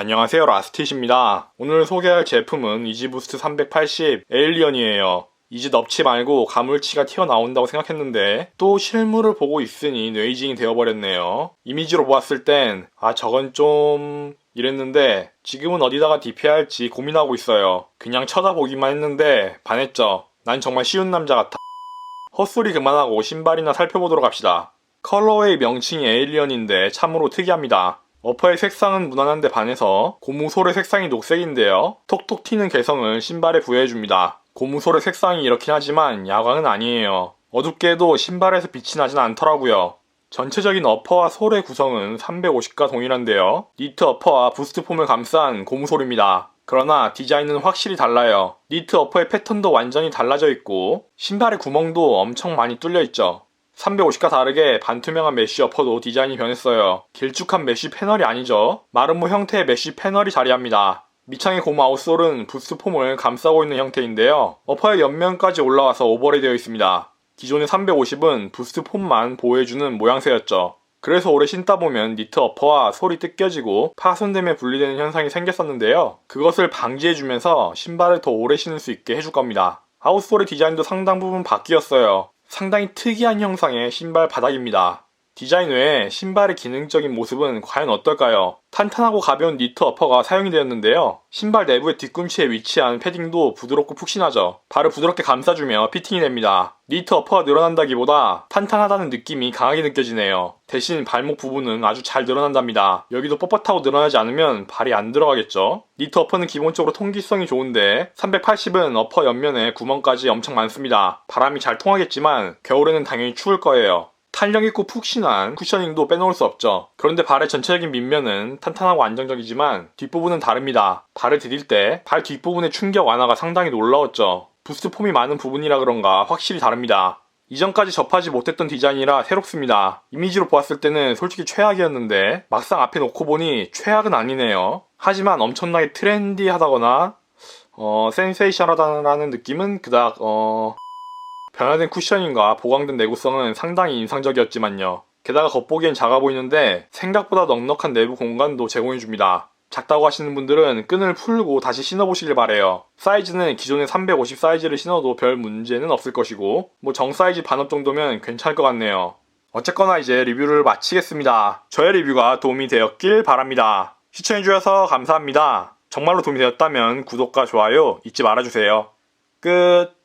안녕하세요 라스티시입니다. 오늘 소개할 제품은 이지부스트 380 에일리언이에요. 이제 넙치 말고 가물치가 튀어나온다고 생각했는데 또 실물을 보고 있으니 뇌이징이 되어버렸네요. 이미지로 보았을 땐 아 저건 좀 이랬는데 지금은 어디다가 DP할지 고민하고 있어요. 그냥 쳐다보기만 했는데 반했죠. 난 정말 쉬운 남자 같아. 헛소리 그만하고 신발이나 살펴보도록 합시다. 컬러웨이 명칭이 에일리언인데 참으로 특이합니다. 어퍼의 색상은 무난한데 반해서 고무솔의 색상이 녹색인데요. 톡톡 튀는 개성을 신발에 부여해줍니다. 고무솔의 색상이 이렇긴 하지만 야광은 아니에요. 어둡게도 신발에서 빛이 나진 않더라고요. 전체적인 어퍼와 솔의 구성은 350과 동일한데요. 니트 어퍼와 부스트 폼을 감싼 고무솔입니다. 그러나 디자인은 확실히 달라요. 니트 어퍼의 패턴도 완전히 달라져 있고 신발의 구멍도 엄청 많이 뚫려 있죠. 350과 다르게 반투명한 메쉬 어퍼도 디자인이 변했어요. 길쭉한 메쉬 패널이 아니죠. 마름모 형태의 메쉬 패널이 자리합니다. 밑창의 고무 아웃솔은 부스트 폼을 감싸고 있는 형태인데요. 어퍼의 옆면까지 올라와서 오버레이 되어 있습니다. 기존의 350은 부스트 폼만 보호해주는 모양새였죠. 그래서 오래 신다 보면 니트 어퍼와 솔이 뜯겨지고 파손됨에 분리되는 현상이 생겼었는데요. 그것을 방지해주면서 신발을 더 오래 신을 수 있게 해줄 겁니다. 아웃솔의 디자인도 상당 부분 바뀌었어요. 상당히 특이한 형상의 신발 바닥입니다. 디자인 외에 신발의 기능적인 모습은 과연 어떨까요? 탄탄하고 가벼운 니트 어퍼가 사용이 되었는데요. 신발 내부의 뒤꿈치에 위치한 패딩도 부드럽고 푹신하죠. 발을 부드럽게 감싸주며 피팅이 됩니다. 니트 어퍼가 늘어난다기보다 탄탄하다는 느낌이 강하게 느껴지네요. 대신 발목 부분은 아주 잘 늘어난답니다. 여기도 뻣뻣하고 늘어나지 않으면 발이 안 들어가겠죠? 니트 어퍼는 기본적으로 통기성이 좋은데 380은 어퍼 옆면에 구멍까지 엄청 많습니다. 바람이 잘 통하겠지만 겨울에는 당연히 추울 거예요. 탄력 있고 푹신한 쿠셔닝도 빼놓을 수 없죠. 그런데 발의 전체적인 밑면은 탄탄하고 안정적이지만 뒷부분은 다릅니다. 발을 디딜 때 발 뒷부분의 충격 완화가 상당히 놀라웠죠. 부스트 폼이 많은 부분이라 그런가 확실히 다릅니다. 이전까지 접하지 못했던 디자인이라 새롭습니다. 이미지로 보았을 때는 솔직히 최악이었는데 막상 앞에 놓고 보니 최악은 아니네요. 하지만 엄청나게 트렌디하다거나 어, 센세이션하다는 느낌은 그닥 어... 변화된 쿠셔닝과 보강된 내구성은 상당히 인상적이었지만요. 게다가 겉보기엔 작아 보이는데 생각보다 넉넉한 내부 공간도 제공해줍니다. 작다고 하시는 분들은 끈을 풀고 다시 신어보시길 바래요. 사이즈는 기존의 350 사이즈를 신어도 별 문제는 없을 것이고 뭐 정 사이즈 반업 정도면 괜찮을 것 같네요. 어쨌거나 이제 리뷰를 마치겠습니다. 저의 리뷰가 도움이 되었길 바랍니다. 시청해주셔서 감사합니다. 정말로 도움이 되었다면 구독과 좋아요 잊지 말아주세요. 끝